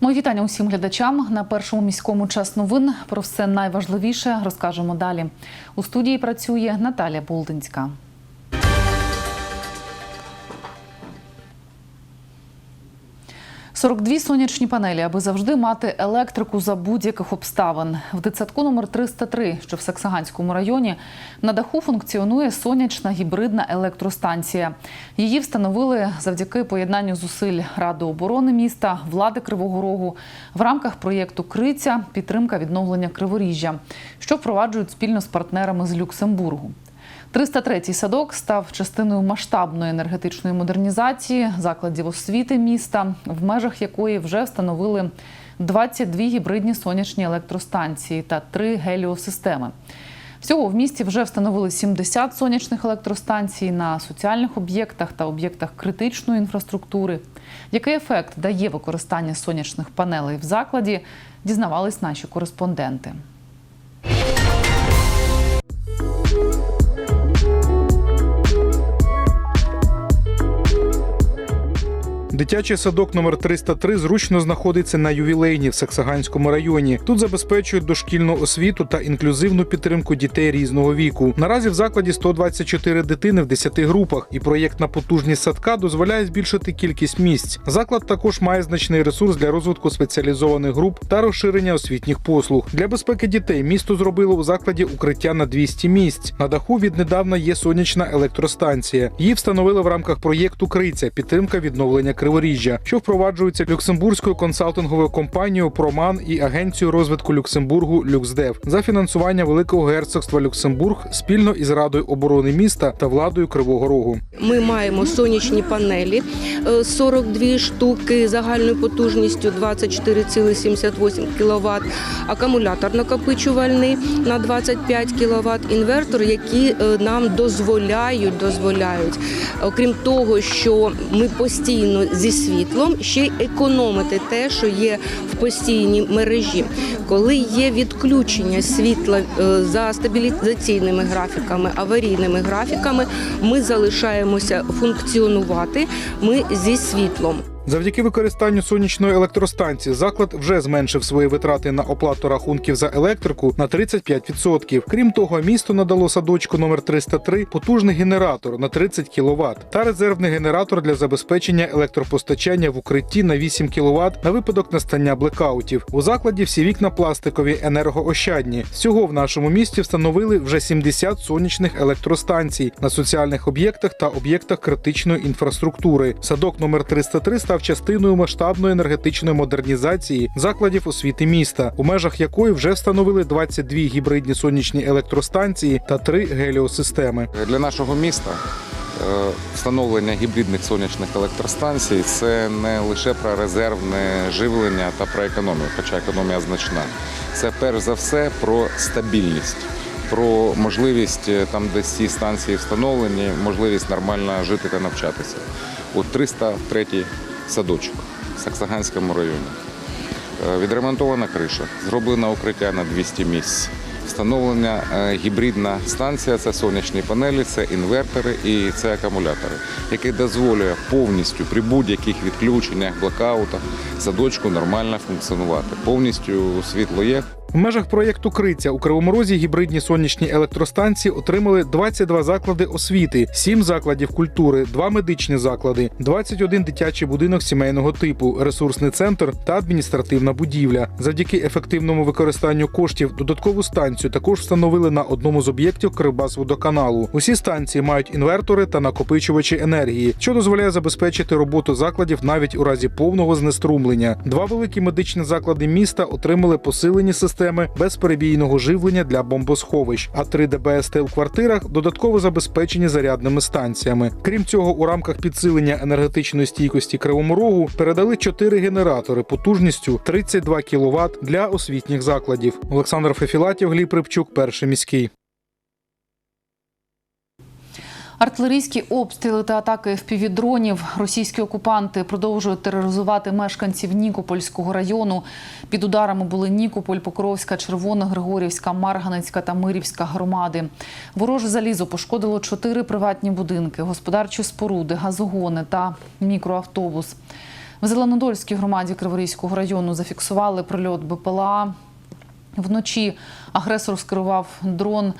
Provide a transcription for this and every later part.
Мої вітання усім глядачам на першому міському час новин. Про все найважливіше розкажемо далі. У студії працює Наталя Болдинська. «42 сонячні панелі, аби завжди мати електрику за будь-яких обставин. В дитсадку номер 303, що в Саксаганському районі, на даху функціонує сонячна гібридна електростанція. Її встановили завдяки поєднанню зусиль Ради оборони міста, влади Кривого Рогу в рамках проєкту Криця підтримка відновлення Криворіжжя, що впроваджують спільно з партнерами з Люксембургу. 303-й садок став частиною масштабної енергетичної модернізації закладів освіти міста, в межах якої вже встановили 22 гібридні сонячні електростанції та 3 геліосистеми. Всього в місті вже встановили 70 сонячних електростанцій на соціальних об'єктах та об'єктах критичної інфраструктури. Який ефект дає використання сонячних панелей в закладі, дізнавались наші кореспонденти. Дитячий садок номер 303 зручно знаходиться на ювілейні в Саксаганському районі. Тут забезпечують дошкільну освіту та інклюзивну підтримку дітей різного віку. Наразі в закладі 124 дитини в 10 групах, і проєктна потужність садка дозволяє збільшити кількість місць. Заклад також має значний ресурс для розвитку спеціалізованих груп та розширення освітніх послуг. Для безпеки дітей місто зробило у закладі укриття на 200 місць. На даху віднедавна є сонячна електростанція. Її встановили в рамках проєкту Криця підтримка відновлення Криворіжжя, що впроваджується люксембурзькою консалтинговою компанією Проман і агенцією розвитку Люксембургу Люксдев за фінансування Великого герцогства Люксембург спільно із Радою оборони міста та владою Кривого Рогу. Ми маємо сонячні панелі е, 42 штуки загальною потужністю 24,78 кВт, акумулятор накопичувальний на 25 кВт, інвертор, які е, нам дозволяють, дозволяють, окрім того, що ми постійно зі світлом ще й економити те, що є в постійній мережі. Коли є відключення світла е, за стабілізаційними графіками, аварійними графіками, ми залишаємося функціонувати. Ми зі світлом. Завдяки використанню сонячної електростанції заклад вже зменшив свої витрати на оплату рахунків за електрику на 35%. Крім того, місто надало садочку номер 303 потужний генератор на 30 кВт та резервний генератор для забезпечення електропостачання в укритті на 8 кВт на випадок настання блекаутів. У закладі всі вікна пластикові енергоощадні. Всього в нашому місті встановили вже 70 сонячних електростанцій на соціальних об'єктах та об'єктах критичної інфраструктури. Садок номер 303 став частиною масштабної енергетичної модернізації закладів освіти міста, у межах якої вже встановили 22 гібридні сонячні електростанції та 3 геліосистеми. Для нашого міста е, встановлення гібридних сонячних електростанцій це не лише про резервне живлення та про економію, хоча економія значна. Це перш за все про стабільність, про можливість е, там, де ці станції встановлені, можливість нормально жити та навчатися. От 303 садочок в Саксаганському районі. Е, Відремонтована криша, зроблено укриття на 200 місць. Встановлена е, гібридна станція це сонячні панелі, це інвертори і це акумулятори, які дозволює повністю при будь-яких відключеннях, блокаутах садочку нормально функціонувати. Повністю світло є. В межах проєкту Криця у Кривому Розі гібридні сонячні електростанції отримали 22 заклади освіти, 7 закладів культури, 2 медичні заклади, 21 дитячий будинок сімейного типу, ресурсний центр та адміністративна будівля. Завдяки ефективному використанню коштів додаткову станцію також встановили на одному з об'єктів Кривбасводоканалу. Усі станції мають інвертори та накопичувачі енергії, що дозволяє забезпечити роботу закладів навіть у разі повного знеструмлення. Два великі медичні заклади міста отримали посилені системи безперебійного живлення для бомбосховищ, а 3 ДБСТ у квартирах додатково забезпечені зарядними станціями. Крім цього, у рамках підсилення енергетичної стійкості Кривому Рогу передали 4 генератори потужністю 32 кВт для освітніх закладів. Олександр Фефілатів, Гліб Рибчук, перший міський. Артилерійські обстріли та атаки впівдронів російські окупанти продовжують тероризувати мешканців Нікопольського району. Під ударами були Нікополь, Покровська, Червона, Григорівська, Марганецька та Мирівська громади. Вороже залізо пошкодило чотири приватні будинки, господарчі споруди, газогони та мікроавтобус. В Зеленодольській громаді Криворізького району зафіксували прильот БПЛА. Вночі агресор скерував дрон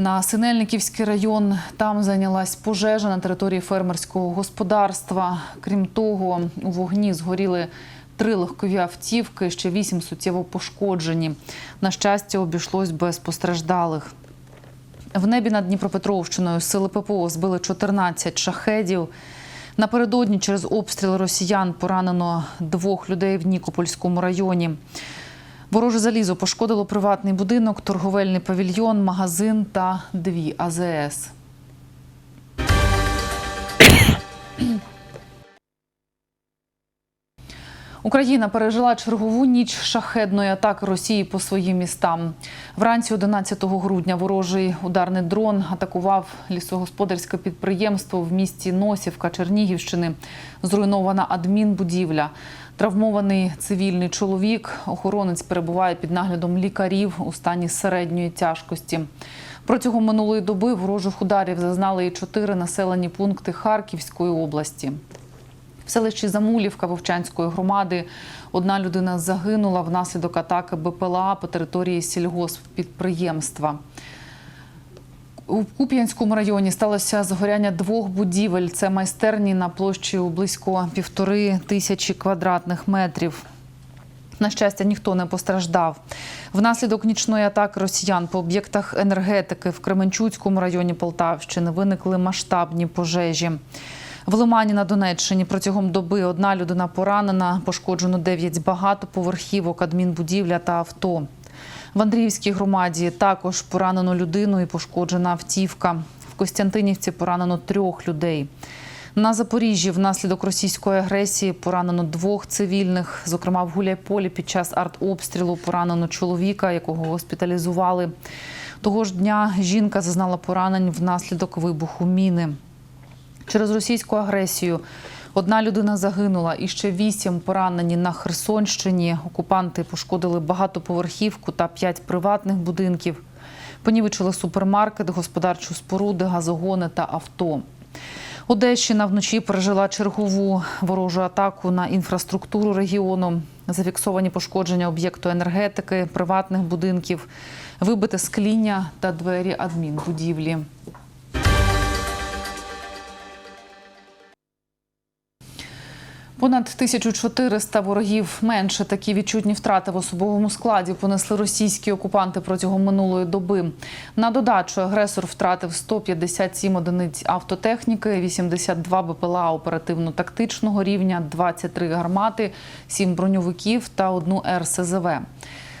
на Синельниківський район. Там зайнялась пожежа на території фермерського господарства. Крім того, у вогні згоріли три легкові автівки, ще вісім суттєво пошкоджені. На щастя, обійшлось без постраждалих. В небі над Дніпропетровщиною сили ППО збили 14 шахедів. Напередодні через обстріл росіян поранено двох людей в Нікопольському районі. Вороже залізо пошкодило приватний будинок, торговельний павільйон, магазин та дві АЗС. Україна пережила чергову ніч шахедної атаки Росії по своїм містам. Вранці 11 грудня ворожий ударний дрон атакував лісогосподарське підприємство в місті Носівка Чернігівщини. Зруйнована адмінбудівля. Травмований цивільний чоловік. Охоронець перебуває під наглядом лікарів у стані середньої тяжкості. Протягом минулої доби ворожих ударів зазнали і чотири населені пункти Харківської області. В селищі Замулівка Вовчанської громади одна людина загинула внаслідок атаки БПЛА по території сільгосппідприємства. У Куп'янському районі сталося згоряння двох будівель. Це майстерні на площі у близько півтори тисячі квадратних метрів. На щастя, ніхто не постраждав. Внаслідок нічної атаки росіян по об'єктах енергетики в Кременчуцькому районі Полтавщини виникли масштабні пожежі. В Лимані на Донеччині протягом доби одна людина поранена, пошкоджено 9 багатоповерхівок, адмінбудівля та авто. В Андріївській громаді також поранено людину і пошкоджена автівка. В Костянтинівці поранено трьох людей. На Запоріжжі внаслідок російської агресії поранено двох цивільних. Зокрема, в Гуляйполі під час артобстрілу поранено чоловіка, якого госпіталізували. Того ж дня жінка зазнала поранень внаслідок вибуху міни. Через російську агресію одна людина загинула і ще вісім поранені на Херсонщині. Окупанти пошкодили багатоповерхівку та п'ять приватних будинків. Понівечили супермаркет, господарчу споруди, газогони та авто. Одещина вночі пережила чергову ворожу атаку на інфраструктуру регіону. Зафіксовані пошкодження об'єкту енергетики, приватних будинків, вибите скління та двері адмінбудівлі. Понад 1400 ворогів менше такі відчутні втрати в особовому складі понесли російські окупанти протягом минулої доби. На додачу агресор втратив 157 одиниць автотехніки, 82 БПЛА оперативно-тактичного рівня, 23 гармати, 7 броньовиків та одну РСЗВ.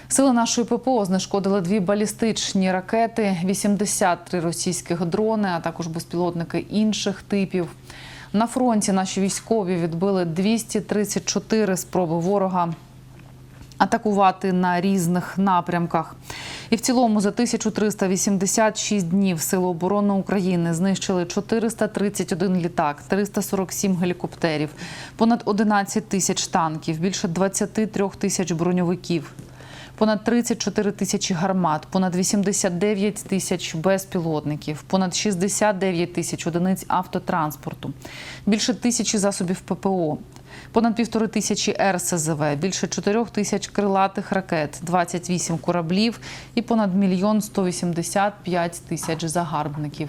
Сили нашої ППО знешкодили дві балістичні ракети, 83 російських дрони, а також безпілотники інших типів. На фронті наші військові відбили 234 спроби ворога атакувати на різних напрямках. І в цілому за 1386 днів Сили оборони України знищили 431 літак, 347 гелікоптерів, понад 11 тисяч танків, більше 23 тисяч броньовиків. Понад 34 тисячі гармат, понад 89 тисяч безпілотників, понад 69 тисяч одиниць автотранспорту, більше тисячі засобів ППО, понад півтори тисячі РСЗВ, більше 4 тисяч крилатих ракет, 28 кораблів і понад мільйон 185 тисяч загарбників.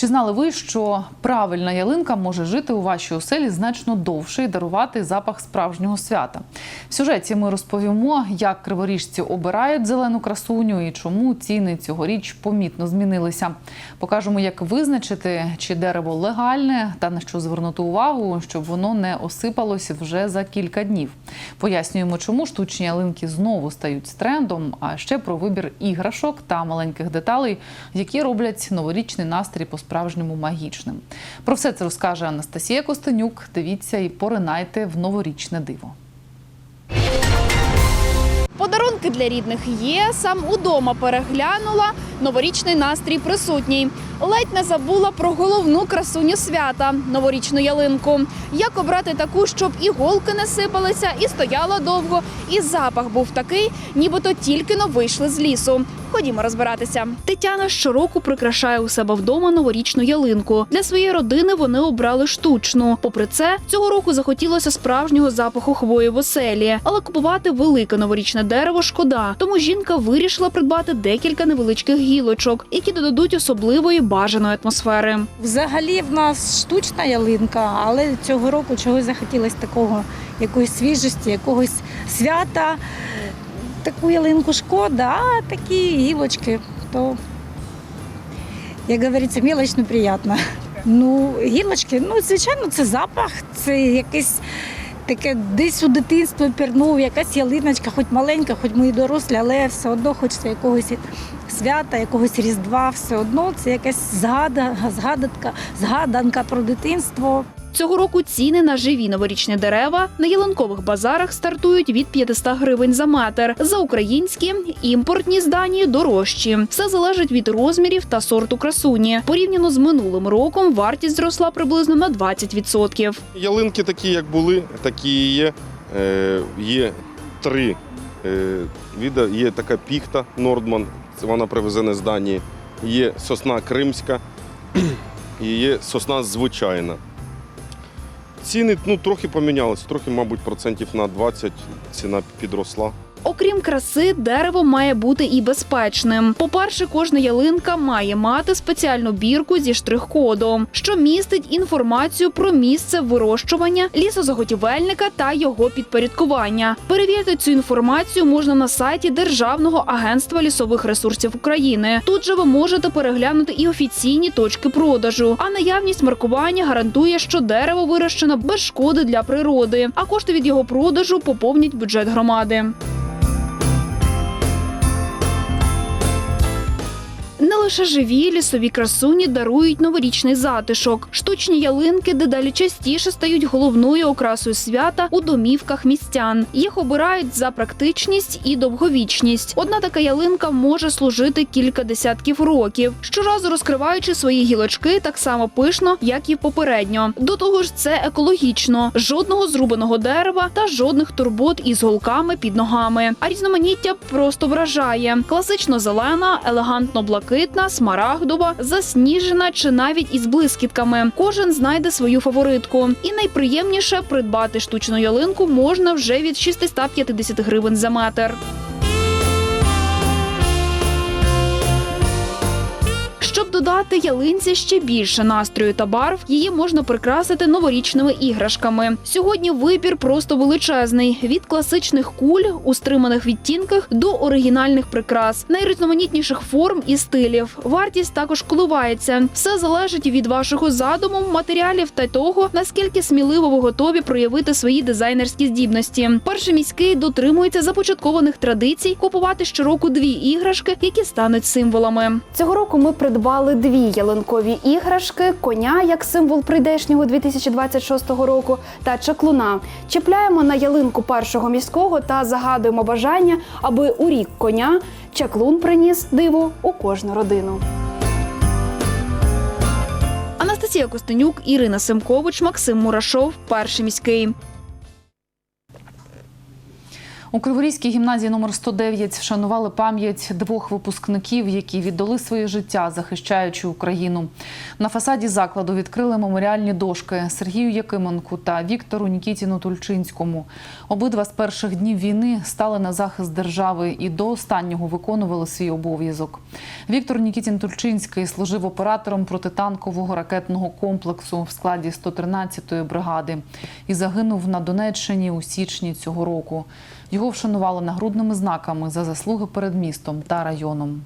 Чи знали ви, що правильна ялинка може жити у вашій оселі значно довше і дарувати запах справжнього свята? В сюжеті ми розповімо, як криворіжці обирають зелену красуню і чому ціни цьогоріч помітно змінилися. Покажемо, як визначити, чи дерево легальне та на що звернути увагу, щоб воно не осипалося вже за кілька днів. Пояснюємо, чому штучні ялинки знову стають трендом, а ще про вибір іграшок та маленьких деталей, які роблять новорічний настрій по по-справжньому магічним. Про все це розкаже Анастасія Костенюк. Дивіться і поринайте в новорічне диво. Подарунки для рідних є. Сам удома переглянула. Новорічний настрій присутній. Ледь не забула про головну красуню свята новорічну ялинку. Як обрати таку, щоб і голки не сипалися, і стояла довго, і запах був такий, нібито тільки но вийшли з лісу. Ходімо розбиратися. Тетяна щороку прикрашає у себе вдома новорічну ялинку. Для своєї родини вони обрали штучну. Попри це, цього року захотілося справжнього запаху хвої в оселі, але купувати велике новорічне дерево шкода. Тому жінка вирішила придбати декілька невеличких гілочок, які додадуть особливої бажаної атмосфери. Взагалі в нас штучна ялинка, але цього року чогось захотілося такого, якоїсь свіжості, якогось свята. Таку ялинку шкода, а такі гілочки, то, як говориться, мілочно приємно. Ну, гілочки, ну, звичайно, це запах, це якесь таке десь у дитинство пірнув, якась ялиночка, хоч маленька, хоч ми і дорослі, але все одно хочеться якогось свята, якогось різдва, все одно це якась згада, згадатка, згаданка про дитинство. Цього року ціни на живі новорічні дерева на ялинкових базарах стартують від 500 гривень за метр. За українські імпортні з Данії дорожчі. Все залежить від розмірів та сорту красуні. Порівняно з минулим роком вартість зросла приблизно на 20%. Ялинки такі, як були, такі є. Е, є три е, віда. Є така піхта Нордман, вона привезена з Данії. Є сосна кримська і є сосна звичайна. Ціни ну, трохи помінялися, трохи, мабуть, процентів на 20 ціна підросла. Окрім краси, дерево має бути і безпечним. По-перше, кожна ялинка має мати спеціальну бірку зі штрих-кодом, що містить інформацію про місце вирощування лісозаготівельника та його підпорядкування. Перевірити цю інформацію можна на сайті Державного агентства лісових ресурсів України. Тут же ви можете переглянути і офіційні точки продажу. А наявність маркування гарантує, що дерево вирощено без шкоди для природи, а кошти від його продажу поповнять бюджет громади. Лише живі лісові красуні дарують новорічний затишок. Штучні ялинки дедалі частіше стають головною окрасою свята у домівках містян. Їх обирають за практичність і довговічність. Одна така ялинка може служити кілька десятків років, щоразу розкриваючи свої гілочки так само пишно, як і попередньо. До того ж, це екологічно, жодного зрубаного дерева та жодних турбот із голками під ногами. А різноманіття просто вражає: класично зелена, елегантно блакитна, смарагдова, засніжена чи навіть із блискітками. Кожен знайде свою фаворитку. І найприємніше придбати штучну ялинку можна вже від 650 гривень за метр. Додати ялинці ще більше настрою та барв, її можна прикрасити новорічними іграшками. Сьогодні вибір просто величезний: від класичних куль у стриманих відтінках до оригінальних прикрас, найрізноманітніших форм і стилів. Вартість також коливається. Все залежить від вашого задуму, матеріалів та того, наскільки сміливо ви готові проявити свої дизайнерські здібності. Перший міський дотримується започаткованих традицій купувати щороку дві іграшки, які стануть символами. Цього року ми придбали дві ялинкові іграшки: коня як символ прийдешнього 2026 року та чаклуна. Чіпляємо на ялинку першого міського та загадуємо бажання, аби у рік коня чаклун приніс диво у кожну родину. Анастасія Костенюк, Ірина Семкович, Максим Мурашов. Перший міський. У Криворізькій гімназії номер 109 вшанували пам'ять двох випускників, які віддали своє життя, захищаючи Україну. На фасаді закладу відкрили меморіальні дошки Сергію Якименку та Віктору Нікітіну Тульчинському. Обидва з перших днів війни стали на захист держави і до останнього виконували свій обов'язок. Віктор Нікітін Тульчинський служив оператором протитанкового ракетного комплексу в складі 113-ї бригади і загинув на Донеччині у січні цього року. Його вшанували нагрудними знаками за заслуги перед містом та районом.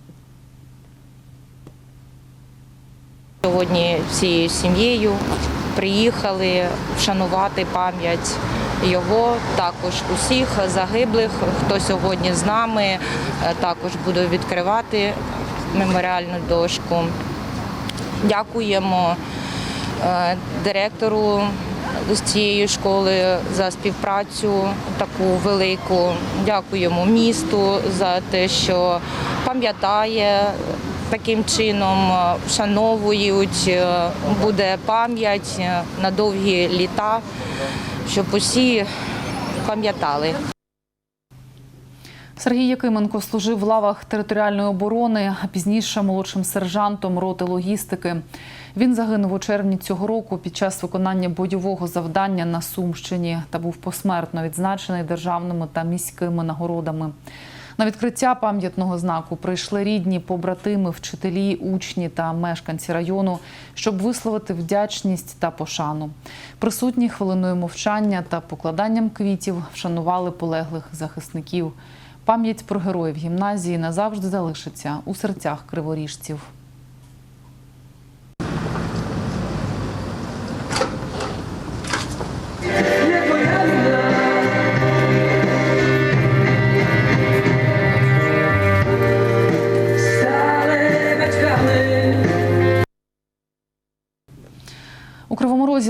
Сьогодні всією сім'єю приїхали вшанувати пам'ять його, також усіх загиблих, хто сьогодні з нами. Е, Також буду відкривати меморіальну дошку. Дякуємо е, директору з цією школою за співпрацю таку велику. Дякуємо місту за те, що пам'ятає таким чином, е, вшановують, е, буде пам'ять е, на довгі літа, щоб усі пам'ятали. Сергій Якименко служив в лавах територіальної оборони, а пізніше молодшим сержантом роти логістики. Він загинув у червні цього року під час виконання бойового завдання на Сумщині та був посмертно відзначений державними та міськими нагородами. На відкриття пам'ятного знаку прийшли рідні, побратими, вчителі, учні та мешканці району, щоб висловити вдячність та пошану. Присутні хвилиною мовчання та покладанням квітів вшанували полеглих захисників. Пам'ять про героїв гімназії назавжди залишиться у серцях криворіжців.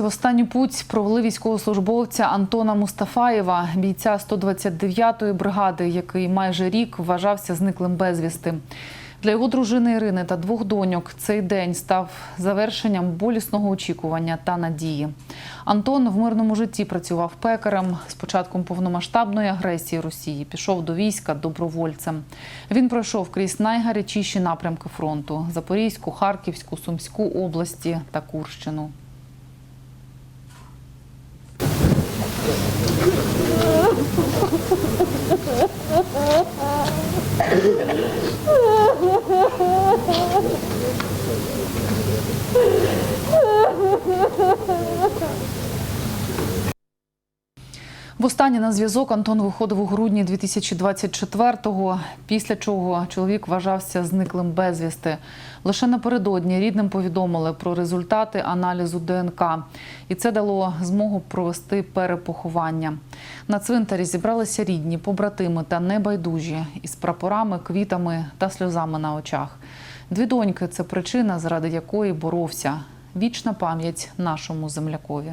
В останню путь провели військовослужбовця Антона Мустафаєва, бійця 129-ї бригади, який майже рік вважався зниклим безвісти. Для його дружини Ірини та двох доньок цей день став завершенням болісного очікування та надії. Антон в мирному житті працював пекарем. З початком повномасштабної агресії Росії пішов до війська добровольцем. Він пройшов крізь найгарячіші напрямки фронту: Запорізьку, Харківську, Сумську області та Курщину. Ha ha ha ha ha! Востаннє на зв'язок Антон виходив у грудні 2024-го, після чого чоловік вважався зниклим безвісти. Лише напередодні рідним повідомили про результати аналізу ДНК, і це дало змогу провести перепоховання. На цвинтарі зібралися рідні, побратими та небайдужі із прапорами, квітами та сльозами на очах. Дві доньки це причина, заради якої боровся. Вічна пам'ять нашому землякові.